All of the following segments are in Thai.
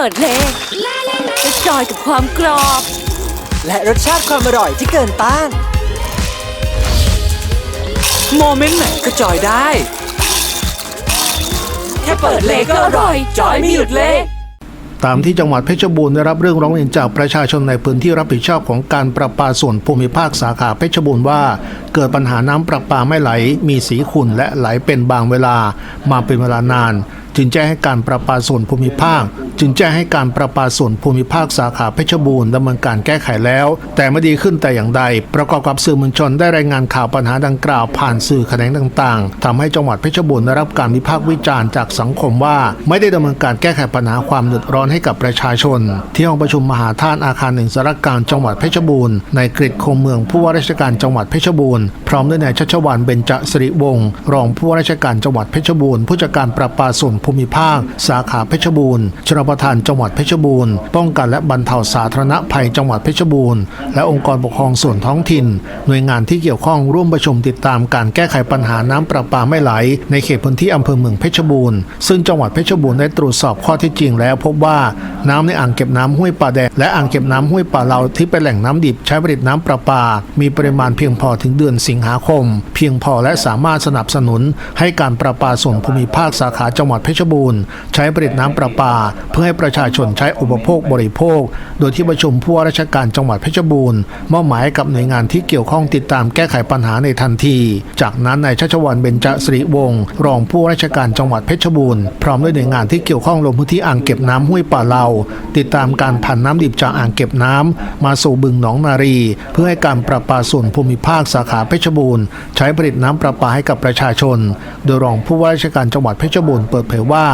ปิดเลยจะจอยกับความกรอบ และรสชาติความอร่อยที่เกินต้าน โมเมนต์ไหนก็จอยได้ แค่เปิดเลยก็อร่อย จอยไม่หยุดเลย ตามที่จังหวัดเพชรบูรณ์ได้รับเรื่องร้องเรียนจากประชาชนในพื้นที่รับผิดชอบของการประปาส่วนภูมิภาคสาขาเพชรบูรณ์ว่า เกิดปัญหาน้ำประปาไม่ไหล มีสีขุ่นและไหลเป็นบางเวลามาเป็นเวลานานจึงแจ้งให้การประปาส่วนภูมิภาค จึงแจ้งให้การประปาส่วนภูมิภาคสาขาเพชรบูรณ์ดำเนินการแก้ไขแล้ว แต่ไม่ดีขึ้นแต่อย่างใด ประกอบกับสื่อมวลชนได้รายงานข่าวปัญหาดังกล่าวผ่านสื่อแขนงต่างๆทำให้จังหวัดเพชรบูรณ์ได้รับการวิพากษ์วิจารณ์จากสังคมว่า ไม่ได้ดำเนินการแก้ไขปัญหาความเดือดร้อนให้กับประชาชน ที่ห้องประชุมมหาธาตุอาคารหนึ่งสารกลางจังหวัดเพชรบูรณ์ในกริดคมเมืองผู้ว่าราชการจังหวัดเพชรบูรณ์พร้อมด้วยนายชัชวานเบญจสิริวงศ์รองผู้ว่าราชการจังหวัดเพชรบูรณ์ผู้จัดการประปาส่วนภูมิภาค สาขาเพชรบูรณ์ชลประทานจังหวัดเพชรบูรณ์ป้องกันและบรรเทาสาธารณภัยจังหวัดเพชรบูรณ์และองค์กรปกครองส่วนท้องถิ่น หน่วยงานที่เกี่ยวข้องร่วมประชุมติดตามการแก้ไขปัญหาน้ำประปาไม่ไหล ในเขตพื้นที่อำเภอเมืองเพชรบูรณ์ซึ่งจังหวัดเพชรบูรณ์ได้ตรวจสอบข้อที่จริงแล้วพบว่าน้ำในอ่างเก็บน้ำห้วยป่าแดงและอ่างเก็บน้ำห้วยป่าเลาที่เป็นแหล่งน้ำดิบใช้ผลิตน้ำประปา มีปริมาณเพียงพอถึงเดือนสิงหาคม เพียงพอและสามารถสนับสนุนให้การประปาส่วนภูมิภาคสาขาจังหวัดเพชรบูรณ์ ใช้ผลิตน้ำประปา เพื่อให้ประชาชนใช้อุปโภคบริโภค โดยที่ประชุมผู้ว่าราชการจังหวัดเพชรบูรณ์มอบหมายกับหน่วยงานที่เกี่ยวข้องติดตามแก้ไขปัญหาในทันที จากนั้นนายชัชวานเบญจสิริวงศ์รองผู้ว่าราชการจังหวัดเพชรบูรณ์พร้อมด้วยหน่วยงานที่เกี่ยวข้องลงพื้นที่อ่างเก็บน้ำห้วยป่าเลาติดตามการผ่านน้ำดิบจากอ่างเก็บน้ำมาสู่บึงหนองนารี เพื่อให้การประปาส่วนภูมิภาคสาขาเพชรบูรณ์ ใช้ผลิตน้ำประปาให้กับประชาชน โดยรองผู้ว่าราชการจังหวัดเพชรบูรณ์เปิดเผยว่า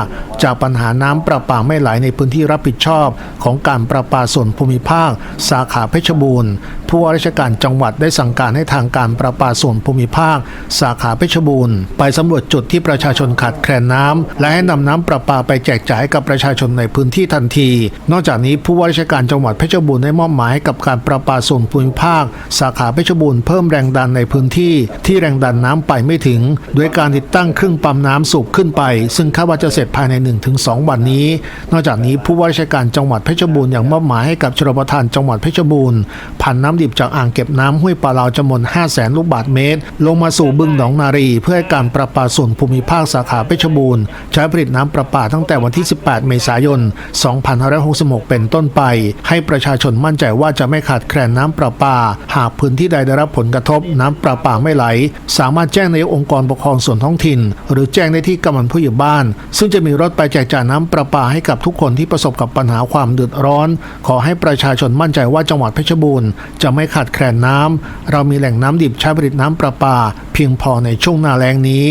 จากปัญหาน้ำประปาไม่ไหลในพื้นที่รับผิดชอบ ของการประปาส่วนภูมิภาค สาขาเพชรบูรณ์ผู้ว่าราชการจังหวัดได้สั่งการให้ทางการประปาส่วนภูมิภาค สาขาเพชรบูรณ์ไปสำรวจจุดที่ประชาชนขาดแคลนน้ำและให้นำน้ำประปาไปแจกจ่ายกับประชาชนในพื้นที่ทันที นอกจากนี้ผู้ว่าราชการจังหวัดเพชรบูรณ์ได้มอบหมายกับการประปาส่วนภูมิภาค สาขาเพชรบูรณ์เพิ่มแรงดันในพื้นที่ที่แรงดันน้ำไปไม่ถึง ด้วยการติดตั้งเครื่องปั๊มน้ำสูบขึ้นไป ซึ่งคาดว่าจะเสร็จภายใน 1-2 วันนี้ นอกจากนี้ผู้ว่าราชการจังหวัดเพชรบูรณ์ยังมอบหมายให้กับชลประทานจังหวัดเพชรบูรณ์ผ่านน้ำดิบจากอ่างเก็บน้ำห้วยปลาลาวจำนวน 5 0 0แสนลูกบาศก์เมตร ลงมาสู่บึงหนองนารี เพื่อการประปาส่วนภูมิภาคสาขาเพชรบูรณ์ใช้ผลิตน้ำประปาตั้งแต่วันที่ 18 เมษายน 2566 เป็นต้นไป ให้ประชาชนมั่นใจว่าจะไม่ขาดแคลนน้ำประปา หากพื้นที่ใดได้รับผลกระทบน้ำประปาไม่ไหล สามารถแจ้งในองค์กรปกครองส่วนท้องถิ่น หรือแจ้งได้ที่กำนันผู้ใหญ่บ้านซึ่งจะมีรถไปแจกจ่ายน้ำประปาให้กับทุกคนที่ประสบกับปัญหาความเดือดร้อน ขอให้ประชาชนมั่นใจว่าจังหวัดเพชรบูรณ์จะไม่ขาดแคลนน้ำเรามีแหล่งน้ำดิบใช้ผลิตน้ำประปา เพียงพอในช่วงหน้าแล้งนี้